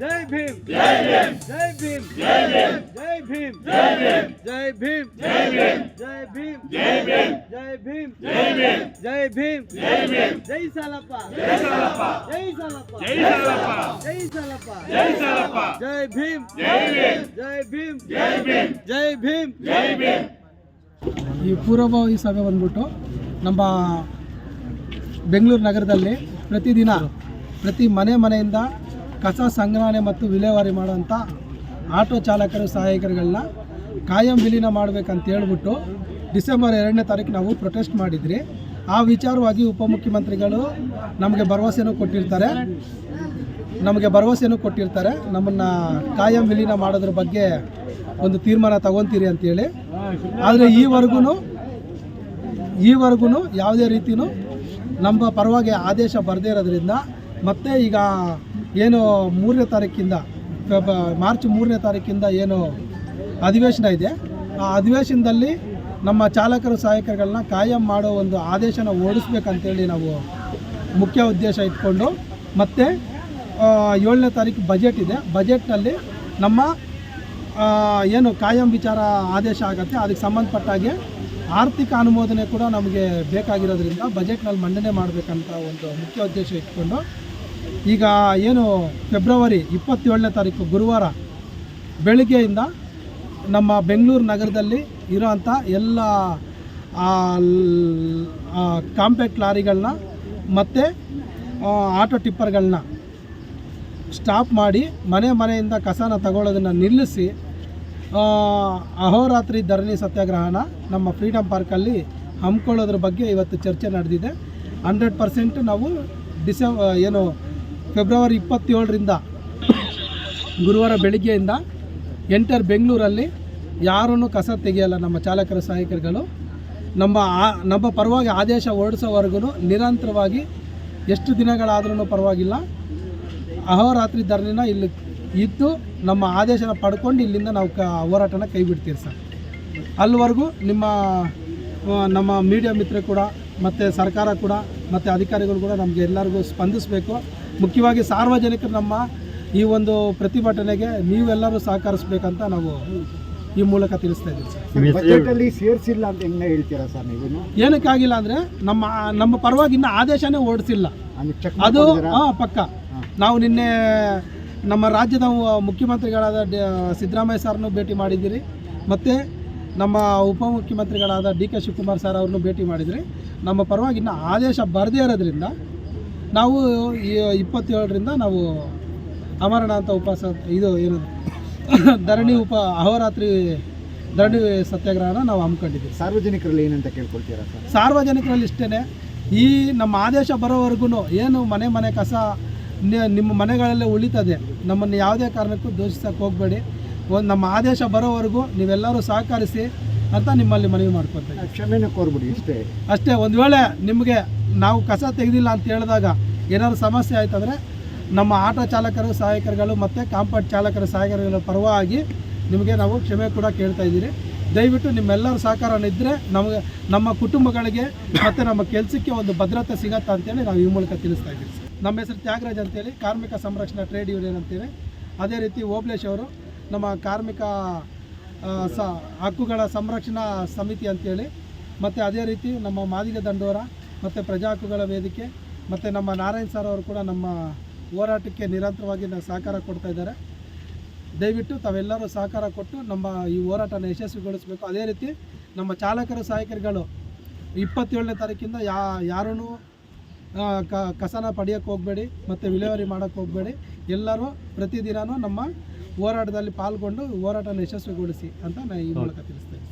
ಭೀಮ್ ಜೈ ಭೀಮ್ ಜೈ ಭೀಮ್ ಜೈ ಭೀಮ್ ಜೈ ಭೀಮ್ ಜೈ ಭೀಮ್ ಜೈ ಭೀಮ್ ಜೈ ಭೀಮ್ ಜೈ ಭೀಮ್ ಜೈ ಸಾಲಪ್ಪ ಜೈ ಸಾಲಪ್ಪ ಜೈ ಸಾಲಪ್ಪ ಜೈ ಸಾಲಪ್ಪ ಜೈ ಸಾಲಪ್ಪ ಜೈ ಸಾಲಪ್ಪ ಜೈ ಭೀಮ್ ಜೈ ಭೀಮ್ ಜೈ ಭೀಮ್ ಜೈ ಭೀಮ್ ಜೈ ಭೀಮ್ ಜೈ ಭೀಮ್ ಈ ಪೂರ್ವಭಾವಿ ಸಭೆ ಬಂದ್ಬಿಟ್ಟು ನಮ್ಮ ಬೆಂಗಳೂರು ನಗರದಲ್ಲಿ ಪ್ರತಿದಿನ ಪ್ರತಿ ಮನೆ ಮನೆಯಿಂದ ಕಸ ಸಂಗ್ರಹಣೆ ಮತ್ತು ವಿಲೇವಾರಿ ಮಾಡುವಂಥ ಆಟೋ ಚಾಲಕರು, ಸಹಾಯಕರುಗಳನ್ನ ಕಾಯಂ ವಿಲೀನ ಮಾಡಬೇಕಂತ ಹೇಳ್ಬಿಟ್ಟು ಡಿಸೆಂಬರ್ ಎರಡನೇ ತಾರೀಕು ನಾವು ಪ್ರೊಟೆಸ್ಟ್ ಮಾಡಿದ್ರಿ. ಆ ವಿಚಾರವಾಗಿ ಉಪಮುಖ್ಯಮಂತ್ರಿಗಳು ನಮಗೆ ಭರವಸೆನೂ ಕೊಟ್ಟಿರ್ತಾರೆ. ನಮಗೆ ಭರವಸೆಯನ್ನು ಕೊಟ್ಟಿರ್ತಾರೆ. ನಮ್ಮನ್ನು ಕಾಯಂ ವಿಲೀನ ಮಾಡೋದ್ರ ಬಗ್ಗೆ ಒಂದು ತೀರ್ಮಾನ ತಗೊತೀರಿ ಅಂತೇಳಿ ಆದರೆ ಈವರೆಗೂ ಈವರೆಗೂ ಯಾವುದೇ ರೀತಿಯೂ ನಮ್ಮ ಪರವಾಗಿ ಆದೇಶ ಬರದೇ ಇರೋದ್ರಿಂದ ಮತ್ತೆ ಈಗ ಏನು ಮೂರನೇ ತಾರೀಕಿಂದ ಮಾರ್ಚ್ ಮೂರನೇ ತಾರೀಕಿಂದ ಏನು ಅಧಿವೇಶನ ಇದೆ. ಆ ಅಧಿವೇಶನದಲ್ಲಿ ನಮ್ಮ ಚಾಲಕರು ಸಹಾಯಕರುಗಳನ್ನ ಕಾಯಂ ಮಾಡೋ ಒಂದು ಆದೇಶನ ಓಡಿಸ್ಬೇಕಂತೇಳಿ ನಾವು ಮುಖ್ಯ ಉದ್ದೇಶ ಇಟ್ಕೊಂಡು, ಮತ್ತು ಏಳನೇ ತಾರೀಕು ಬಜೆಟ್ ಇದೆ. ಬಜೆಟ್ನಲ್ಲಿ ನಮ್ಮ ಏನು ಕಾಯಂ ವಿಚಾರ ಆದೇಶ ಆಗುತ್ತೆ, ಅದಕ್ಕೆ ಸಂಬಂಧಪಟ್ಟಾಗೆ ಆರ್ಥಿಕ ಅನುಮೋದನೆ ಕೂಡ ನಮಗೆ ಬೇಕಾಗಿರೋದ್ರಿಂದ ಬಜೆಟ್ನಲ್ಲಿ ಮಂಡನೆ ಮಾಡಬೇಕಂತ ಒಂದು ಮುಖ್ಯ ಉದ್ದೇಶ ಇಟ್ಕೊಂಡು ಈಗ ಏನು ಫೆಬ್ರವರಿ ಇಪ್ಪತ್ತೇಳನೇ ತಾರೀಕು ಗುರುವಾರ ಬೆಳಗ್ಗೆಯಿಂದ ನಮ್ಮ ಬೆಂಗಳೂರು ನಗರದಲ್ಲಿ ಇರೋಂಥ ಎಲ್ಲ ಕಾಂಪ್ಯಾಕ್ಟ್ ಲಾರಿಗಳನ್ನ ಮತ್ತು ಆಟೋ ಟಿಪ್ಪರ್ಗಳನ್ನ ಸ್ಟಾಪ್ ಮಾಡಿ ಮನೆ ಮನೆಯಿಂದ ಕಸನ ತಗೊಳ್ಳೋದನ್ನು ನಿಲ್ಲಿಸಿ ಅಹೋರಾತ್ರಿ ಧರಣಿ ಸತ್ಯಾಗ್ರಹನ ನಮ್ಮ ಫ್ರೀಡಮ್ ಪಾರ್ಕಲ್ಲಿ ಹಮ್ಮಿಕೊಳ್ಳೋದ್ರ ಬಗ್ಗೆ ಇವತ್ತು ಚರ್ಚೆ ನಡೆದಿದೆ. ಹಂಡ್ರೆಡ್ ಪರ್ಸೆಂಟ್ ನಾವು ಡಿಸೆಂಬ, ಏನು ಫೆಬ್ರವರಿ ಇಪ್ಪತ್ತೇಳರಿಂದ ಗುರುವಾರ ಬೆಳಿಗ್ಗೆಯಿಂದ ಎಂಟರ್ ಬೆಂಗಳೂರಲ್ಲಿ ಯಾರೂ ಕಸ ತೆಗೆಯಲ್ಲ ನಮ್ಮ ಚಾಲಕರ, ಸಹಾಯಕರುಗಳು. ನಮ್ಮ ಆ, ನಮ್ಮ ಪರವಾಗಿ ಆದೇಶ ಹೊರಡಿಸೋವರೆಗೂ ನಿರಂತರವಾಗಿ ಎಷ್ಟು ದಿನಗಳಾದ್ರೂ ಪರವಾಗಿಲ್ಲ. ಅಹೋರಾತ್ರಿ ಧರಣಿನ ಇಲ್ಲಿ ಇದ್ದು ನಮ್ಮ ಆದೇಶನ ಪಡ್ಕೊಂಡು ಇಲ್ಲಿಂದ ನಾವು ಕ, ಹೋರಾಟನ ಕೈ ಬಿಡ್ತೀವಿ ಸರ್. ಅಲ್ಲಿವರೆಗೂ ನಿಮ್ಮ ನಮ್ಮ ಮೀಡಿಯಾ ಮಿತ್ರ ಕೂಡ, ಮತ್ತು ಸರ್ಕಾರ ಕೂಡ, ಮತ್ತು ಅಧಿಕಾರಿಗಳು ಕೂಡ ನಮಗೆ ಎಲ್ಲರಿಗೂ ಸ್ಪಂದಿಸಬೇಕು. ಮುಖ್ಯವಾಗಿ ಸಾರ್ವಜನಿಕರು ನಮ್ಮ ಈ ಒಂದು ಪ್ರತಿಭಟನೆಗೆ ನೀವೆಲ್ಲರೂ ಸಹಕರಿಸಬೇಕಂತ ನಾವು ಈ ಮೂಲಕ ತಿಳಿಸ್ತಾ ಇದ್ದೀವಿ ಸರ್. ಸೇರಿಸಿಲ್ಲ ಅಂತ ಹೆಂಗ ಹೇಳ್ತೀರಾ ಸರ್ ನೀವು ಏನಕ್ಕಾಗಿಲ್ಲ ಅಂದರೆ ನಮ್ಮ ನಮ್ಮ ಪರವಾಗಿ ಇನ್ನ ಆದೇಶನೇ ಓಡಿಸಿಲ್ಲ ಅದು ಹಾಂ ಪಕ್ಕ. ನಾವು ನಿನ್ನೆ ನಮ್ಮ ರಾಜ್ಯದ ಮುಖ್ಯಮಂತ್ರಿಗಳಾದ ಸಿದ್ದರಾಮಯ್ಯ ಸರ್ನು ಭೇಟಿ ಮಾಡಿದ್ದೀರಿ. ಮತ್ತು ನಮ್ಮ ಉಪಮುಖ್ಯಮಂತ್ರಿಗಳಾದ ಡಿ ಕೆ ಶಿವಕುಮಾರ್ ಸರ್ ಅವ್ರನ್ನೂ ಭೇಟಿ ಮಾಡಿದ್ರಿ. ನಮ್ಮ ಪರವಾಗಿ ಇನ್ನ ಆದೇಶ ಬರದೇ ಇರೋದ್ರಿಂದ ನಾವು ಈ ಇಪ್ಪತ್ತೇಳರಿಂದ ನಾವು ಅಮರಣ ಅಂತ ಉಪವಾಸ ಇದು ಏನು ಧರಣಿ ಉಪ ಅಹೋರಾತ್ರಿ ಧರಣಿ ಸತ್ಯಾಗ್ರಹನ ನಾವು ಹಮ್ಮಿಕೊಂಡಿದ್ದೀವಿ. ಸಾರ್ವಜನಿಕರಲ್ಲಿ ಏನಂತ ಕೇಳ್ಕೊಳ್ತೀರಾ ಸರ್? ಸಾರ್ವಜನಿಕರಲ್ಲಿ ಇಷ್ಟೇ ಈ ನಮ್ಮ ಆದೇಶ ಬರೋವರೆಗೂ ಏನು ಮನೆ ಮನೆ ಕಸ ನಿಮ್ಮ ಮನೆಗಳಲ್ಲೇ ಉಳಿತದೆ. ನಮ್ಮನ್ನು ಯಾವುದೇ ಕಾರಣಕ್ಕೂ ದೂಷಿಸಕ್ಕೆ ಹೋಗಬೇಡಿ. ಒಂದು ನಮ್ಮ ಆದೇಶ ಬರೋವರೆಗೂ ನೀವೆಲ್ಲರೂ ಸಹಕರಿಸಿ ಅಂತ ನಿಮ್ಮಲ್ಲಿ ಮನವಿ ಮಾಡ್ಕೊತೀವಿ ಕ್ಷಮೆನ ಕೋರ್ಬಿಡಿ ಇಷ್ಟೇ. ಅಷ್ಟೇ ಒಂದು ವೇಳೆ ನಿಮಗೆ ನಾವು ಕಸ ತೆಗೆದಿಲ್ಲ ಅಂತ ಹೇಳಿದಾಗ ಏನಾದರೂ ಸಮಸ್ಯೆ ಆಯ್ತಂದರೆ ನಮ್ಮ ಆಟೋ ಚಾಲಕರು ಸಹಾಯಕರುಗಳು ಮತ್ತು ಕಾಂಪೌಂಡ್ ಚಾಲಕರ ಸಹಾಯಕರುಗಳ ಪರವಾಗಿ ನಿಮಗೆ ನಾವು ಕ್ಷಮೆ ಕೂಡ ಕೇಳ್ತಾ ಇದ್ದೀರಿ. ದಯವಿಟ್ಟು ನಿಮ್ಮೆಲ್ಲರ ಸಹಕಾರ ಇದ್ದರೆ ನಮಗೆ ನಮ್ಮ ಕುಟುಂಬಗಳಿಗೆ ಮತ್ತು ನಮ್ಮ ಕೆಲಸಕ್ಕೆ ಒಂದು ಭದ್ರತೆ ಸಿಗತ್ತಾ ಅಂತೇಳಿ ನಾವು ಈ ಮೂಲಕ ತಿಳಿಸ್ತಾ ಇದ್ದೀವಿ. ನಮ್ಮ ಹೆಸರು ತ್ಯಾಗರಾಜ್ ಅಂತೇಳಿ ಕಾರ್ಮಿಕ ಸಂರಕ್ಷಣಾ ಟ್ರೇಡ್ ಯೂನಿಯನ್ ಅಂತೇವೆ ಅದೇ ರೀತಿ ಓಬ್ಲೇಶ್ ಅವರು ನಮ್ಮ ಕಾರ್ಮಿಕ ಸ, ಹಕ್ಕುಗಳ ಸಂರಕ್ಷಣಾ ಸಮಿತಿ ಅಂತೇಳಿ. ಮತ್ತು ಅದೇ ರೀತಿ ನಮ್ಮ ಮಾದಿಗ ದಂಡೋರ, ಮತ್ತು ಪ್ರಜಾ ಹಕ್ಕುಗಳ ವೇದಿಕೆ, ಮತ್ತು ನಮ್ಮ ನಾರಾಯಣ್ ಸರ್ ಅವರು ಕೂಡ ನಮ್ಮ ಹೋರಾಟಕ್ಕೆ ನಿರಂತರವಾಗಿ ಸಹಕಾರ ಕೊಡ್ತಾ ಇದ್ದಾರೆ. ದಯವಿಟ್ಟು ತಾವೆಲ್ಲರೂ ಸಹಕಾರ ಕೊಟ್ಟು ನಮ್ಮ ಈ ಹೋರಾಟನ ಯಶಸ್ವಿಗೊಳಿಸಬೇಕು. ಅದೇ ರೀತಿ ನಮ್ಮ ಚಾಲಕರು, ಸಹಾಯಕರುಗಳು, ಇಪ್ಪತ್ತೇಳನೇ ತಾರೀಕಿಂದ ಯಾ ಯಾರೂ ಕಸನ ಪಡೆಯೋಕ್ಕೆ ಹೋಗಬೇಡಿ, ಮತ್ತು ವಿಲೇವಾರಿ ಮಾಡೋಕ್ಕೆ ಹೋಗಬೇಡಿ. ಎಲ್ಲರೂ ಪ್ರತಿದಿನವೂ ನಮ್ಮ ಹೋರಾಟದಲ್ಲಿ ಪಾಲ್ಗೊಂಡು ಹೋರಾಟನ ಯಶಸ್ವಿಗೊಳಿಸಿ ಅಂತ ನಾನು ಈ ಮೂಲಕ ತಿಳಿಸ್ತೇನೆ.